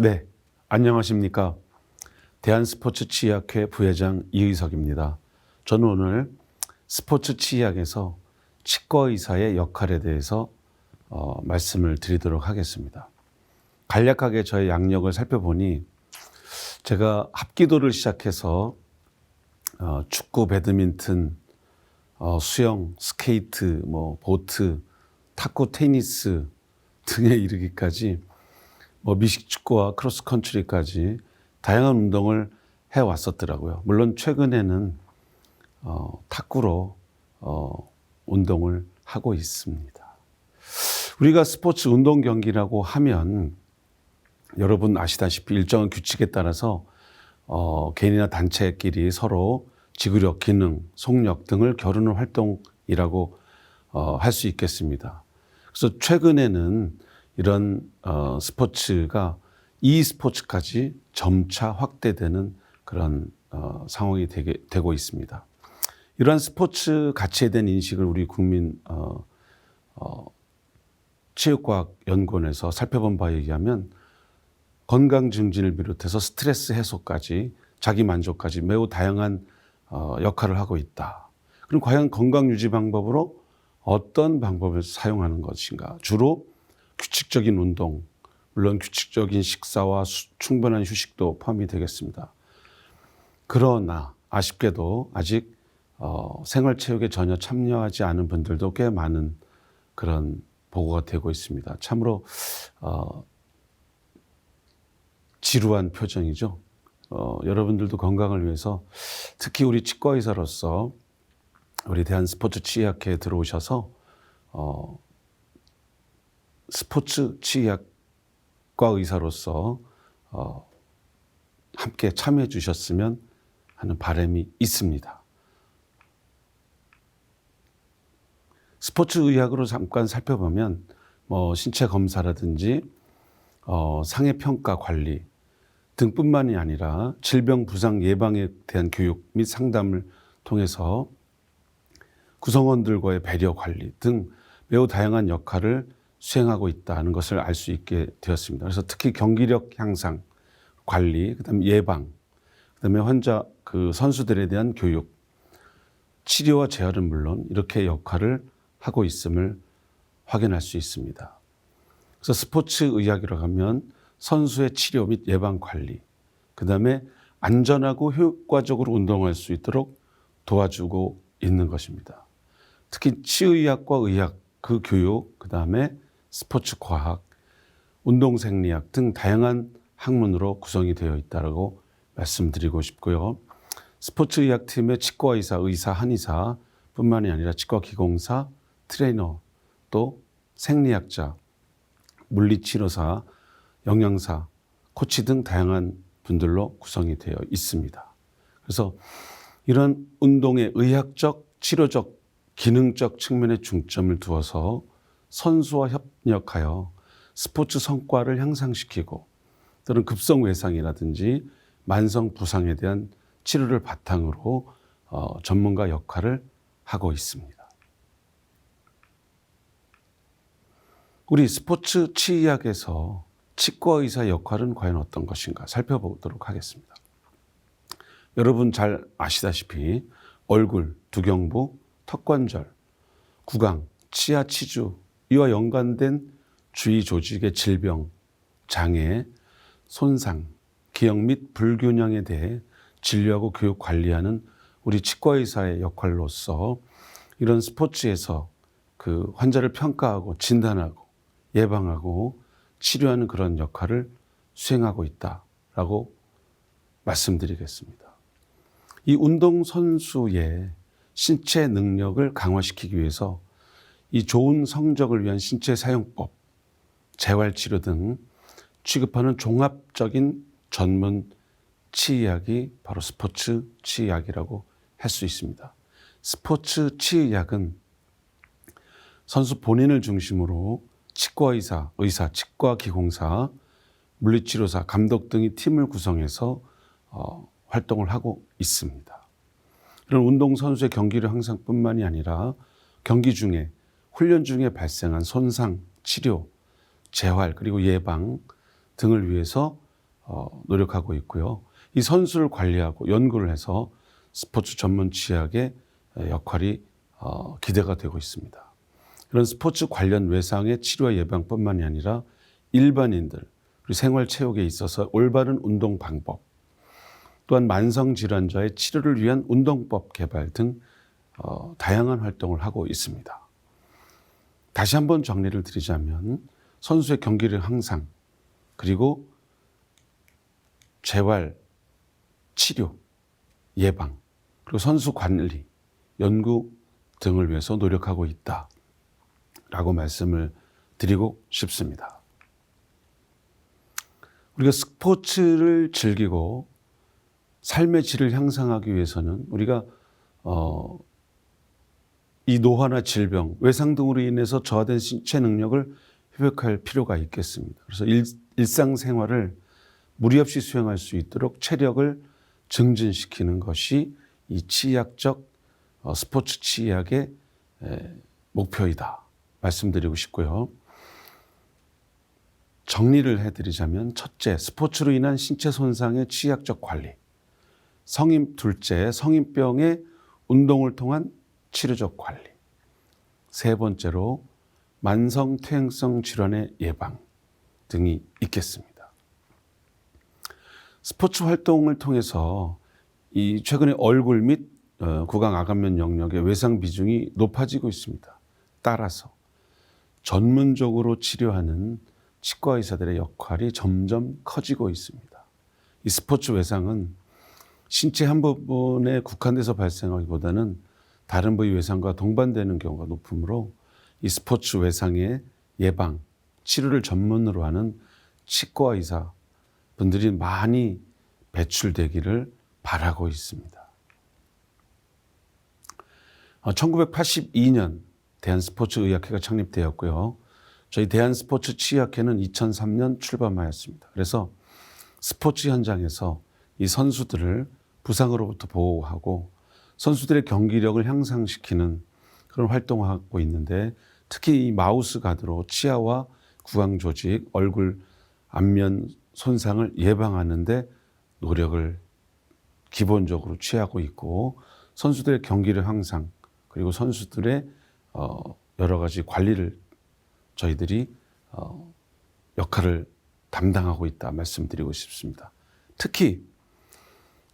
네, 안녕하십니까. 대한스포츠치의학회 부회장 이의석입니다. 저는 오늘 스포츠 치의학에서 치과의사의 역할에 대해서 어, 말씀을 드리도록 하겠습니다. 간략하게 저의 양력을 살펴보니 제가 합기도를 시작해서 어, 축구, 배드민턴, 어, 수영, 스케이트, 뭐 보트, 탁구, 테니스 등에 이르기까지 뭐 미식축구와 크로스컨트리까지 다양한 운동을 해 왔었더라고요. 물론 최근에는 어, 탁구로 어, 운동을 하고 있습니다. 우리가 스포츠 운동 경기라고 하면 여러분 아시다시피 일정한 규칙에 따라서 어, 개인이나 단체끼리 서로 지구력, 기능, 속력 등을 겨루는 활동이라고 어, 할 수 있겠습니다. 그래서 최근에는 이런 어, 스포츠가 e 스포츠까지 점차 확대되는 그런 어, 상황이 되게, 되고 있습니다. 이러한 스포츠 가치에 대한 인식을 우리 국민 어, 어, 체육과학 연구원에서 살펴본 바에 의하면 건강 증진을 비롯해서 스트레스 해소까지 자기 만족까지 매우 다양한 어, 역할을 하고 있다. 그럼 과연 건강 유지 방법으로 어떤 방법을 사용하는 것인가? 주로 규칙적인 운동, 물론 규칙적인 식사와 수, 충분한 휴식도 포함이 되겠습니다. 그러나 아쉽게도 아직 어, 생활체육에 전혀 참여하지 않은 분들도 꽤 많은 그런 보고가 되고 있습니다. 참으로 어, 지루한 표정이죠. 어, 여러분들도 건강을 위해서 특히 우리 치과 의사로서 우리 대한 스포츠 치의학회에 들어오셔서 어, 스포츠 치의학과 의사로서 어, 함께 참여해 주셨으면 하는 바람이 있습니다. 스포츠 의학으로 잠깐 살펴보면 뭐 신체 검사라든지 어, 상해 평가 관리 등뿐만이 아니라 질병 부상 예방에 대한 교육 및 상담을 통해서 구성원들과의 배려 관리 등 매우 다양한 역할을 수행하고 있다는 것을 알 수 있게 되었습니다. 그래서 특히 경기력 향상, 관리, 그다음에 예방, 그다음에 환자 그 선수들에 대한 교육, 치료와 재활은 물론 이렇게 역할을 하고 있음을 확인할 수 있습니다. 그래서 스포츠 의학이라고 하면 선수의 치료 및 예방 관리, 그 다음에 안전하고 효과적으로 운동할 수 있도록 도와주고 있는 것입니다. 특히 치의학과 의학, 그 교육, 그 다음에 스포츠 과학, 운동 생리학 등 다양한 학문으로 구성이 되어 있다고 말씀드리고 싶고요. 스포츠 의학팀의 치과 의사, 의사, 한의사 뿐만이 아니라 치과 기공사, 트레이너, 또 생리학자, 물리치료사, 영양사, 코치 등 다양한 분들로 구성이 되어 있습니다. 그래서 이런 운동의 의학적, 치료적, 기능적 측면에 중점을 두어서 선수와 협력하여 스포츠 성과를 향상시키고 또는 급성 외상이라든지 만성 부상에 대한 치료를 바탕으로 어, 전문가 역할을 하고 있습니다. 우리 스포츠 치의학에서 치과 의사 역할은 과연 어떤 것인가 살펴보도록 하겠습니다. 여러분 잘 아시다시피 얼굴, 두경부, 턱관절, 구강, 치아, 치주 이와 연관된 주위 조직의 질병, 장애, 손상, 기형 및 불균형에 대해 진료하고 교육 관리하는 우리 치과 의사의 역할로서 이런 스포츠에서 그 환자를 평가하고 진단하고 예방하고 치료하는 그런 역할을 수행하고 있다라고 말씀드리겠습니다. 이 운동선수의 신체 능력을 강화시키기 위해서 이 좋은 성적을 위한 신체 사용법, 재활치료 등 취급하는 종합적인 전문 치의학이 바로 스포츠 치의학이라고 할 수 있습니다. 스포츠 치의학은 선수 본인을 중심으로 치과의사, 의사, 치과기공사, 물리치료사, 감독 등이 팀을 구성해서 어, 활동을 하고 있습니다. 이런 운동선수의 경기력 향상뿐만이 아니라 경기 중에 훈련 중에 발생한 손상, 치료, 재활 그리고 예방 등을 위해서 어, 노력하고 있고요. 이 선수를 관리하고 연구를 해서 스포츠 전문 치약의 역할이 어, 기대가 되고 있습니다. 이런 스포츠 관련 외상의 치료 예방뿐만이 아니라 일반인들 그리고 생활 체육에 있어서 올바른 운동 방법 또한 만성 질환자의 치료를 위한 운동법 개발 등 어, 다양한 활동을 하고 있습니다. 다시 한번 정리를 드리자면 선수의 경기를 항상 그리고 재활, 치료, 예방 그리고 선수 관리, 연구 등을 위해서 노력하고 있다 라고 말씀을 드리고 싶습니다. 우리가 스포츠를 즐기고 삶의 질을 향상하기 위해서는 우리가 어, 이 노화나 질병, 외상 등으로 인해서 저하된 신체 능력을 회복할 필요가 있겠습니다. 그래서 일, 일상생활을 무리 없이 수행할 수 있도록 체력을 증진시키는 것이 이 치약적 어, 스포츠 치약의 에, 목표이다 말씀드리고 싶고요. 정리를 해드리자면 첫째, 스포츠로 인한 신체 손상의 치약적 관리. 성인 둘째, 성인병의 운동을 통한 치료적 관리. 세 번째로 만성 퇴행성 질환의 예방 등이 있겠습니다. 스포츠 활동을 통해서 이 최근에 얼굴 및 어, 구강 아간면 영역의 외상 비중이 높아지고 있습니다. 따라서 전문적으로 치료하는 치과 의사들의 역할이 점점 커지고 있습니다. 이 스포츠 외상은 신체 한 부분에 국한돼서 발생하기보다는 다른 부위 외상과 동반되는 경우가 높으므로 이 스포츠 외상의 예방, 치료를 전문으로 하는 치과 의사 분들이 많이 배출되기를 바라고 있습니다. 1982년 대한스포츠의학회가 창립되었고요. 저희 대한스포츠치의학회는 2003년 출범하였습니다. 그래서 스포츠 현장에서 이 선수들을 부상으로부터 보호하고 선수들의 경기력을 향상시키는 그런 활동을 하고 있는데 특히 이 마우스 가드로 치아와 구강 조직, 얼굴 안면 손상을 예방하는데 노력을 기본적으로 취하고 있고 선수들의 경기력 향상 그리고 선수들의 어 여러 가지 관리를 저희들이 어 역할을 담당하고 있다 말씀드리고 싶습니다. 특히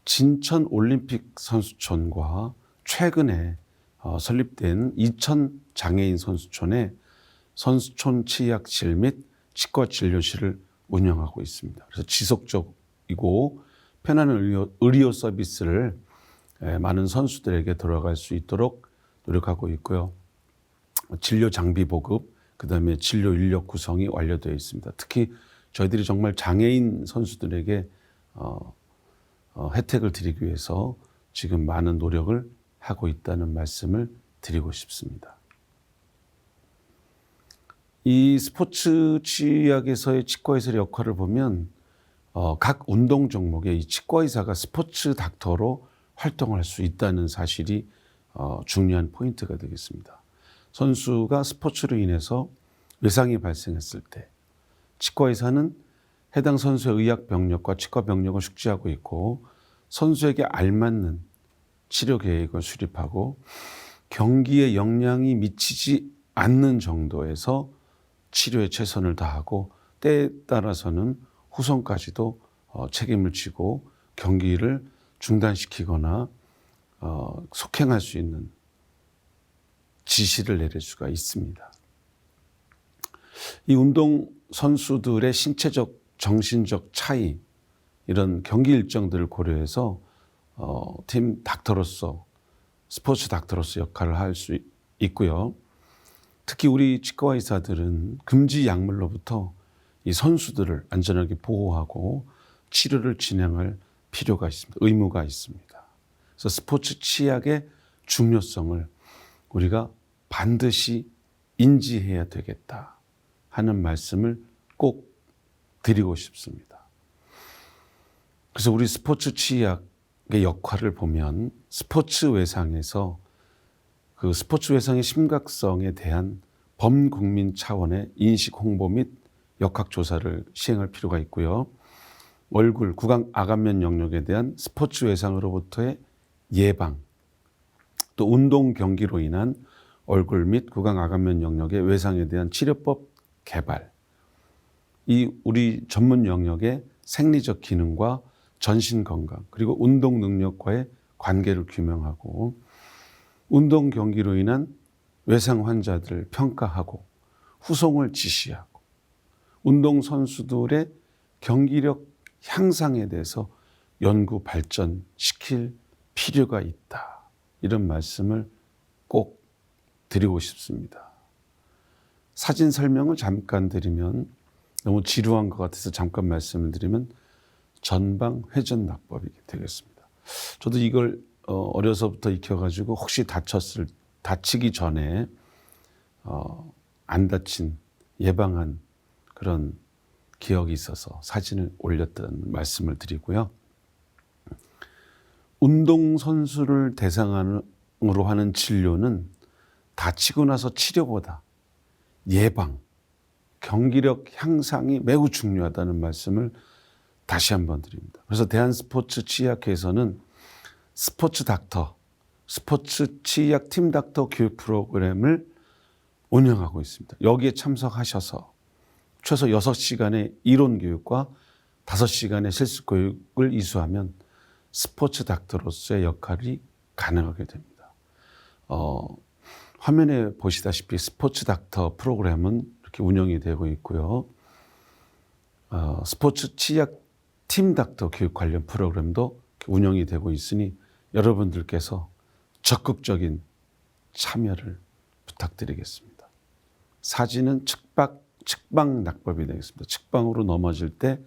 진천 올림픽 선수촌과 최근에 어, 설립된 이천 장애인 선수촌에 선수촌 치약실 및 치과 진료실을 운영하고 있습니다. 그래서 지속적이고 편한 의료, 의료 서비스를 에, 많은 선수들에게 돌아갈 수 있도록 노력하고 있고요. 진료 장비 보급, 그 다음에 진료 인력 구성이 완료되어 있습니다. 특히 저희들이 정말 장애인 선수들에게 어, 어, 혜택을 드리기 위해서 지금 많은 노력을 하고 있다는 말씀을 드리고 싶습니다. 이 스포츠 치약에서의 치과 의사의 역할을 보면 어, 각 운동 종목에 이 치과 의사가 스포츠 닥터로 활동을 할수 있다는 사실이 어, 중요한 포인트가 되겠습니다. 선수가 스포츠로 인해서 외상이 발생했을 때 치과 의사는 해당 선수의 의학 병력과 치과 병력을 숙지하고 있고 선수에게 알맞는 치료 계획을 수립하고 경기에 영향이 미치지 않는 정도에서 치료에 최선을 다하고 때에 따라서는 후손까지도 어, 책임을 지고 경기를 중단시키거나 어, 속행할 수 있는 지시를 내릴 수가 있습니다. 이 운동 선수들의 신체적 정신적 차이 이런 경기 일정들을 고려해서 어, 팀 닥터로서 스포츠 닥터로서 역할을 할 수 있고요. 특히 우리 치과 의사들은 금지 약물로부터 이 선수들을 안전하게 보호하고 치료를 진행할 필요가 있습니다. 의무가 있습니다. 그래서 스포츠 치약의 중요성을 우리가 반드시 인지해야 되겠다 하는 말씀을 꼭 드리고 싶습니다. 그래서 우리 스포츠 치약의 역할을 보면 스포츠 외상에서 그 스포츠 외상의 심각성에 대한 범국민 차원의 인식 홍보 및 역학 조사를 시행할 필요가 있고요. 얼굴, 구강 아간면 영역에 대한 스포츠 외상으로부터의 예방, 또 운동 경기로 인한 얼굴 및 구강 아간면 영역의 외상에 대한 치료법 개발, 이 우리 전문 영역의 생리적 기능과 전신 건강 그리고 운동 능력과의 관계를 규명하고 운동 경기로 인한 외상 환자들을 평가하고 후송을 지시하고 운동 선수들의 경기력 향상에 대해서 연구 발전시킬 필요가 있다. 이런 말씀을 꼭 드리고 싶습니다. 사진 설명을 잠깐 드리면 너무 지루한 것 같아서 잠깐 말씀을 드리면 전방 회전 낙법이 되겠습니다. 저도 이걸 어, 어려서부터 익혀가지고 혹시 다쳤을 다치기 전에 어, 안 다친 예방한 그런 기억이 있어서 사진을 올렸던 말씀을 드리고요. 운동 선수를 대상으로 하는 진료는 다치고 나서 치료보다 예방, 경기력 향상이 매우 중요하다는 말씀을 다시 한번 드립니다. 그래서 대한스포츠 치의학회에서는 스포츠 닥터, 스포츠 치의학 팀 닥터 교육 프로그램을 운영하고 있습니다. 여기에 참석하셔서 최소 6시간의 이론 교육과 5시간의 실습 교육을 이수하면 스포츠 닥터로서의 역할이 가능하게 됩니다. 어, 화면에 보시다시피 스포츠 닥터 프로그램은 이렇게 운영이 되고 있고요. 어, 스포츠 치약 팀 닥터 교육 관련 프로그램도 운영이 되고 있으니 여러분들께서 적극적인 참여를 부탁드리겠습니다. 사진은 측박, 측방 낙법이 되겠습니다. 측방으로 넘어질 때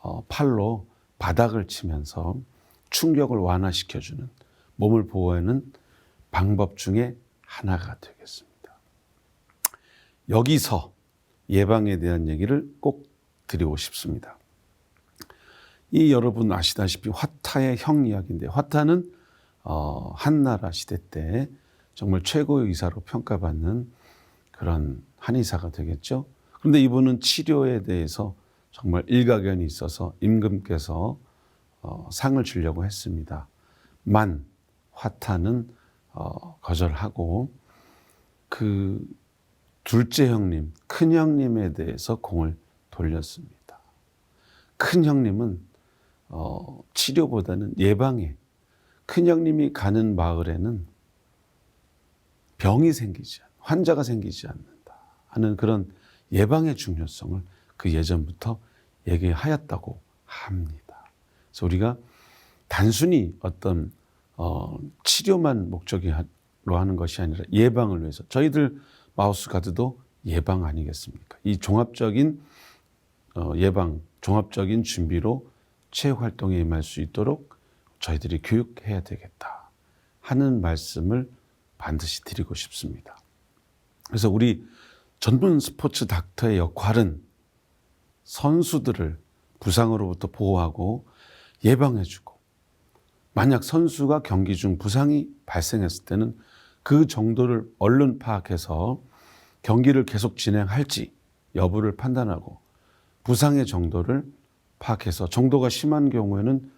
어, 팔로 바닥을 치면서 충격을 완화시켜주는 몸을 보호하는 방법 중에 하나가 되겠습니다. 여기서 예방에 대한 얘기를 꼭 드리고 싶습니다. 이 여러분 아시다시피 화타의 형 이야기인데 화타는 어, 한나라 시대 때 정말 최고의 의사로 평가받는 그런 한의사가 되겠죠. 그런데 이분은 치료에 대해서 정말 일가견이 있어서 임금께서 어, 상을 주려고 했습니다. 만 화타는 어, 거절하고 그 둘째 형님, 큰 형님에 대해서 공을 돌렸습니다. 큰 형님은 어, 치료보다는 예방에 큰 형님이 가는 마을에는 병이 생기지 않, 환자가 생기지 않는다 하는 그런 예방의 중요성을 그 예전부터 얘기하였다고 합니다. 그래서 우리가 단순히 어떤 어, 치료만 목적으로 하는 것이 아니라 예방을 위해서 저희들 마우스 가드도 예방 아니겠습니까? 이 종합적인 어, 예방, 종합적인 준비로 체육 활동에 임할 수 있도록 저희들이 교육해야 되겠다 하는 말씀을 반드시 드리고 싶습니다. 그래서 우리 전문 스포츠 닥터의 역할은 선수들을 부상으로부터 보호하고 예방해주고 만약 선수가 경기 중 부상이 발생했을 때는 그 정도를 얼른 파악해서 경기를 계속 진행할지 여부를 판단하고 부상의 정도를 파악해서 정도가 심한 경우에는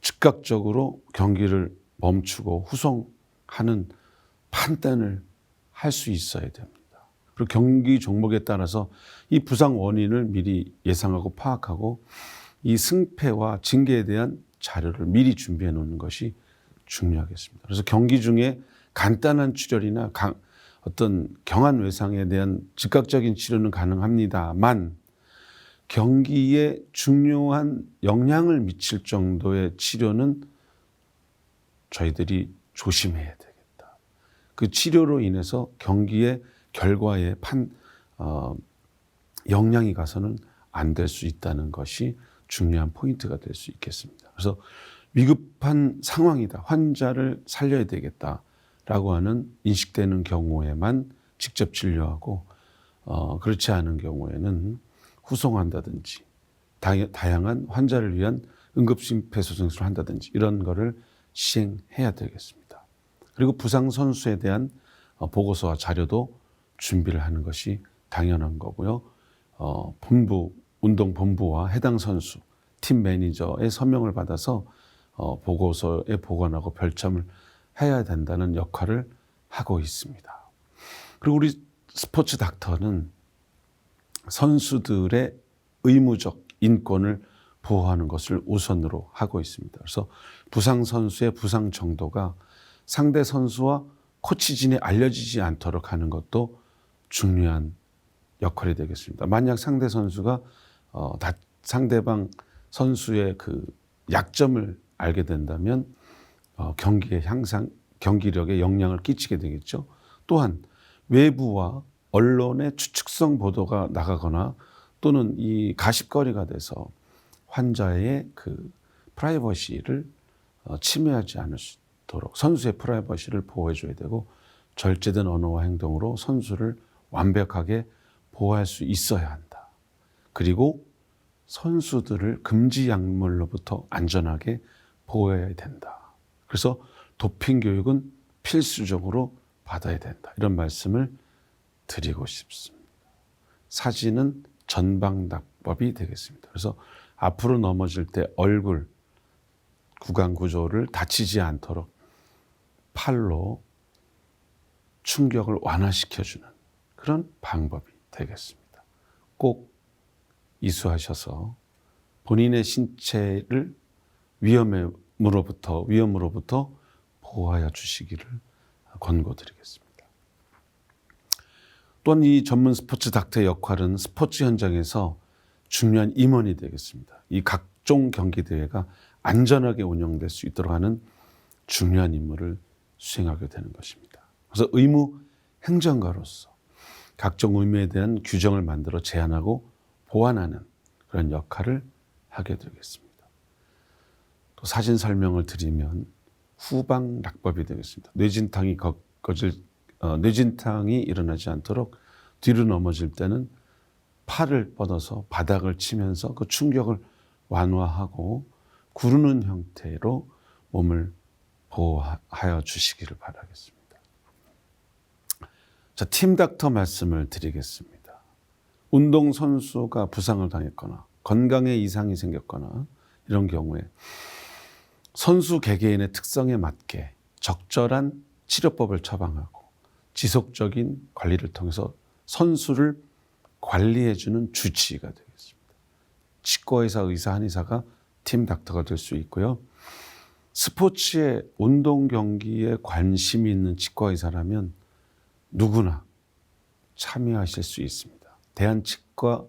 즉각적으로 경기를 멈추고 후송하는 판단을 할 수 있어야 됩니다. 그리고 경기 종목에 따라서 이 부상 원인을 미리 예상하고 파악하고 이 승패와 징계에 대한 자료를 미리 준비해 놓는 것이 중요하겠습니다. 그래서 경기 중에 간단한 출혈이나 강, 어떤 경한 외상에 대한 즉각적인 치료는 가능합니다만 경기에 중요한 영향을 미칠 정도의 치료는 저희들이 조심해야 되겠다. 그 치료로 인해서 경기의 결과에 판 어, 영향이 가서는 안 될 수 있다는 것이 중요한 포인트가 될 수 있겠습니다. 그래서 위급한 상황이다. 환자를 살려야 되겠다 라고 하는 인식되는 경우에만 직접 진료하고 어, 그렇지 않은 경우에는 후송한다든지 다양한 환자를 위한 응급심폐소생술을 한다든지 이런 거를 시행해야 되겠습니다. 그리고 부상 선수에 대한 어, 보고서와 자료도 준비를 하는 것이 당연한 거고요. 어, 본부 운동 본부와 해당 선수 팀 매니저의 서명을 받아서 어, 보고서에 보관하고 별점을 해야 된다는 역할을 하고 있습니다. 그리고 우리 스포츠 닥터는 선수들의 의무적 인권을 보호하는 것을 우선으로 하고 있습니다. 그래서 부상 선수의 부상 정도가 상대 선수와 코치진에 알려지지 않도록 하는 것도 중요한 역할이 되겠습니다. 만약 상대 선수가 어, 다, 상대방 선수의 그 약점을 알게 된다면 어, 경기의 향상, 경기력에 영향을 끼치게 되겠죠. 또한 외부와 언론의 추측성 보도가 나가거나 또는 이 가십거리가 돼서 환자의 그 프라이버시를 어, 침해하지 않도록 선수의 프라이버시를 보호해줘야 되고 절제된 언어와 행동으로 선수를 완벽하게 보호할 수 있어야 한다. 그리고 선수들을 금지 약물로부터 안전하게 보호해야 된다. 그래서 도핑 교육은 필수적으로 받아야 된다. 이런 말씀을 드리고 싶습니다. 사진은 전방납법이 되겠습니다. 그래서 앞으로 넘어질 때 얼굴 구강 구조를 다치지 않도록 팔로 충격을 완화시켜주는 그런 방법이 되겠습니다. 꼭 이수하셔서 본인의 신체를 위험 으로부터 위험으로부터 보호하여 주시기를 권고드리겠습니다. 또한 이 전문 스포츠 닥터의 역할은 스포츠 현장에서 중요한 임원이 되겠습니다. 이 각종 경기 대회가 안전하게 운영될 수 있도록 하는 중요한 임무를 수행하게 되는 것입니다. 그래서 의무 행정가로서 각종 의무에 대한 규정을 만들어 제한하고 보완하는 그런 역할을 하게 되겠습니다. 또 사진 설명을 드리면 후방 낙법이 되겠습니다. 뇌진탕이 거질 어, 뇌진탕이 일어나지 않도록 뒤로 넘어질 때는 팔을 뻗어서 바닥을 치면서 그 충격을 완화하고 구르는 형태로 몸을 보호하여 주시기를 바라겠습니다. 자, 팀 닥터 말씀을 드리겠습니다. 운동선수가 부상을 당했거나 건강에 이상이 생겼거나 이런 경우에 선수 개개인의 특성에 맞게 적절한 치료법을 처방하고 지속적인 관리를 통해서 선수를 관리해주는 주치의가 되겠습니다. 치과의사, 의사, 한의사가 팀 닥터가 될 수 있고요. 스포츠에 운동 경기에 관심이 있는 치과의사라면 누구나 참여하실 수 있습니다. 대한치과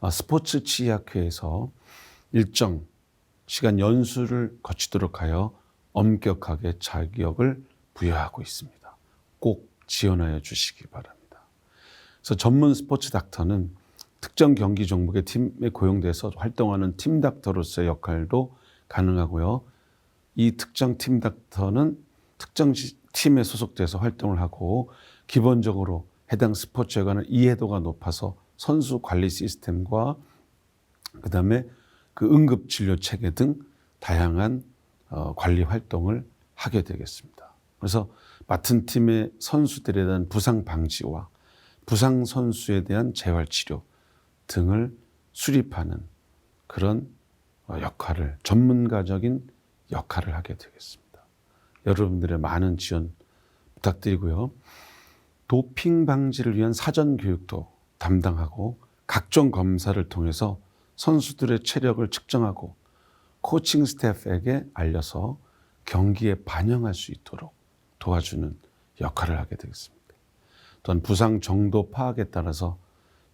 어, 스포츠 치의학회에서 일정 시간 연수를 거치도록 하여 엄격하게 자격을 부여하고 있습니다. 꼭 지원하여 주시기 바랍니다. 그래서 전문 스포츠 닥터는 특정 경기 종목의 팀에 고용돼서 활동하는 팀 닥터로서의 역할도 가능하고요. 이 특정 팀 닥터는 특정 팀에 소속돼서 활동을 하고 기본적으로 해당 스포츠에 관한 이해도가 높아서 선수 관리 시스템과 그다음에 그 응급 진료 체계 등 다양한 어, 관리 활동을 하게 되겠습니다. 그래서 맡은 팀의 선수들에 대한 부상 방지와 부상 선수에 대한 재활 치료 등을 수립하는 그런 어, 역할을 전문가적인 역할을 하게 되겠습니다. 여러분들의 많은 지원 부탁드리고요. 도핑 방지를 위한 사전 교육도 담당하고 각종 검사를 통해서 선수들의 체력을 측정하고 코칭 스태프에게 알려서 경기에 반영할 수 있도록 도와주는 역할을 하게 되겠습니다. 또한 부상 정도 파악에 따라서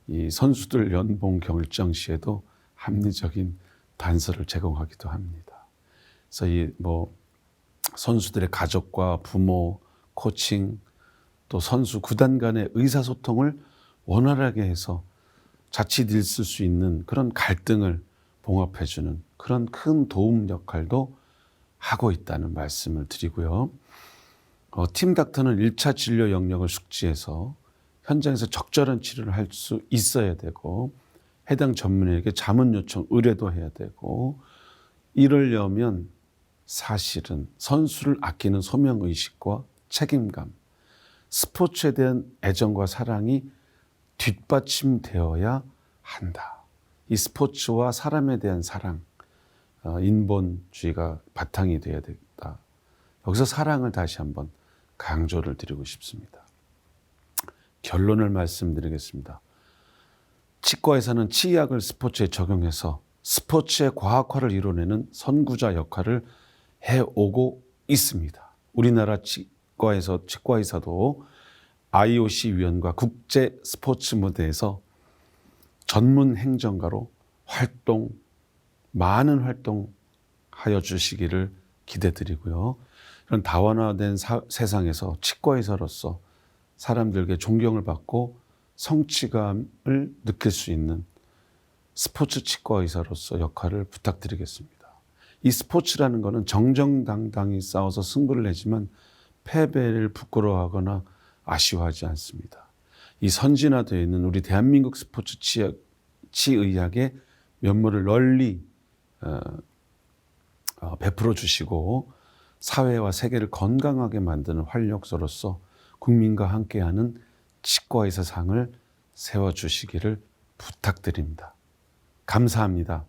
이 선수들 연봉 결정 시에도 합리적인 단서를 제공하기도 합니다. 그래서 이 뭐 선수들의 가족과 부모, 코칭, 또 선수 구단 간의 의사소통을 원활하게 해서 자칫 있을 수 있는 그런 갈등을 봉합해주는 그런 큰 도움 역할도 하고 있다는 말씀을 드리고요. 어, 팀 닥터는 1차 진료 영역을 숙지해서 현장에서 적절한 치료를 할 수 있어야 되고 해당 전문의에게 자문 요청 의뢰도 해야 되고 이러려면 사실은 선수를 아끼는 소명 의식과 책임감, 스포츠에 대한 애정과 사랑이 뒷받침되어야 한다. 이 스포츠와 사람에 대한 사랑, 어, 인본주의가 바탕이 되어야 되겠다. 여기서 사랑을 다시 한번 강조를 드리고 싶습니다. 결론을 말씀드리겠습니다. 치과에서는 치의학을 스포츠에 적용해서 스포츠의 과학화를 이뤄내는 선구자 역할을 해오고 있습니다. 우리나라 치과에서 치과의사도 IOC 위원과 국제 스포츠 무대에서 전문 행정가로 활동 많은 활동하여 주시기를 기대드리고요. 이런 다원화된 사- 세상에서 치과 의사로서 사람들에게 존경을 받고 성취감을 느낄 수 있는 스포츠 치과 의사로서 역할을 부탁드리겠습니다. 이 스포츠라는 것은 정정당당히 싸워서 승부를 내지만 패배를 부끄러워하거나 아쉬워하지 않습니다. 이 선진화되어 있는 우리 대한민국 스포츠 치약, 치의학의 면모를 널리 어, 어, 베풀어 주시고 사회와 세계를 건강하게 만드는 활력소로서 국민과 함께하는 치과의사 상을 세워 주시기를 부탁드립니다. 감사합니다.